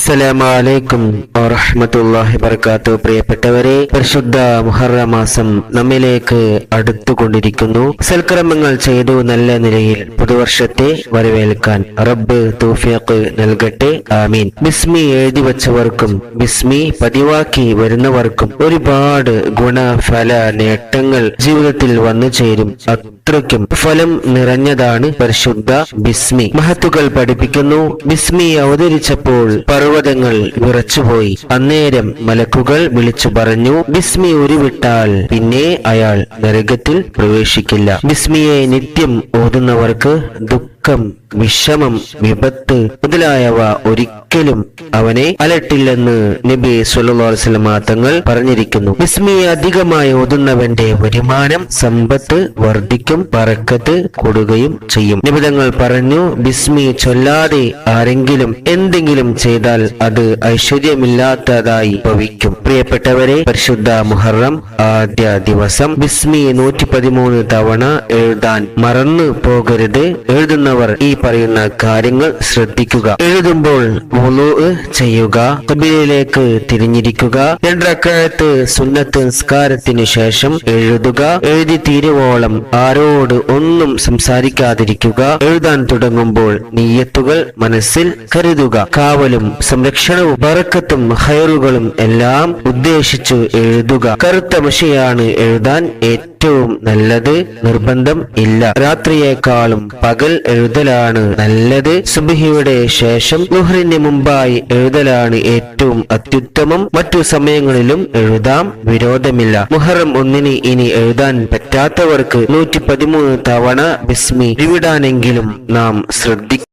അസ്സലാമലൈക്കും വറഹമത്തല്ലാഹി വർക്കാത്തു പ്രിയപ്പെട്ടവരെ പരിശുദ്ധ മുഹറ മാസം നമ്മിലേക്ക് അടുത്തുകൊണ്ടിരിക്കുന്നു. സൽക്രമങ്ങൾ ചെയ്തു നല്ല നിലയിൽ പുതുവർഷത്തെ വരവേൽക്കാൻ റബ്ബ് തൗഫീഖ് നൽകട്ടെ. ആമീൻ. ബിസ്മി എഴുതി വച്ചവർക്കും ബിസ്മി പതിവാക്കി വരുന്നവർക്കും ഒരുപാട് ഗുണഫല നേട്ടങ്ങൾ ജീവിതത്തിൽ വന്നു ചേരും. അത്രയ്ക്കും ഫലം നിറഞ്ഞതാണ് പരിശുദ്ധ ബിസ്മി. മഹത്തുകൾ പഠിപ്പിക്കുന്നു. ബിസ്മി അവതരിച്ചപ്പോൾ പർവതങ്ങൾ വിറച്ചുപോയി. അന്നേരം മലക്കുകൾ വിളിച്ചു പറഞ്ഞു ബിസ്മി ഉരുവിട്ടാൽ പിന്നെ അയാൾ നരകത്തിൽ പ്രവേശിക്കില്ല. ബിസ്മിയെ നിത്യം ഓതുന്നവർക്ക് ദുഃഖം വിഷമം വിപത്ത് മുതലായവ ഒരിക്കലും അവനെ അലട്ടില്ലെന്ന് നബി സുല്ലാസ്ലമ തങ്ങൾ പറഞ്ഞിരിക്കുന്നു. ബിസ്മിയെ അധികമായി ഓതുന്നവന്റെ വരുമാനം സമ്പത്ത് വർദ്ധിക്കും പറക്കത്ത് കൂടുകയും ചെയ്യും. നിബിതങ്ങൾ പറഞ്ഞു ബിസ്മി ചൊല്ലാതെ ആരെങ്കിലും എന്തെങ്കിലും ചെയ്താൽ അത് ഐശ്വര്യമില്ലാത്തതായി ഭവിക്കും. പ്രിയപ്പെട്ടവരെ പരിശുദ്ധ മുഹറം ആദ്യ ദിവസം ബിസ്മി നൂറ്റി പതിമൂന്ന് തവണ എഴുതാൻ മറന്നു പോകരുത്. എഴുതുന്നവർ ഈ പറയുന്ന കാര്യങ്ങൾ ശ്രദ്ധിക്കുക. എഴുതുമ്പോൾ വുളു ചെയ്യുക. കബിലയിലേക്ക് തിരിഞ്ഞിരിക്കുക. രണ്ടക്കാലത്ത് സുന്നത്ത് നിസ്കാരത്തിനു ശേഷം എഴുതുക. എഴുതി തീരുവോളം ആരോട് ഒന്നും സംസാരിക്കാതിരിക്കുക. എഴുതാൻ തുടങ്ങുമ്പോൾ നീയത്തുകൾ മനസ്സിൽ കരുതുക. കാവലും സംരക്ഷണവും പറക്കത്തും ഹയറുകളും എല്ലാം ഉദ്ദേശിച്ചു എഴുതുക. കറുത്ത മഷിയാണ് എഴുതാൻ ഏറ്റവും നല്ലത്. നിർബന്ധം ഇല്ല. രാത്രിയേക്കാളും പകൽ എഴുതലാണ് നല്ലത്. സുബഹിയുടെ ശേഷം ലുഹറിന് മുമ്പായി എഴുതലാണ് ഏറ്റവും അത്യുത്തമം. മറ്റു സമയങ്ങളിലും എഴുതാം. വിരോധമില്ല. മുഹറം ഒന്നിന് ഇനി എഴുതാൻ പറ്റാത്തവർക്ക് നൂറ്റി പതിമൂന്ന് തവണ ബിസ്മി എവിടാനെങ്കിലും നാം ശ്രദ്ധിക്കും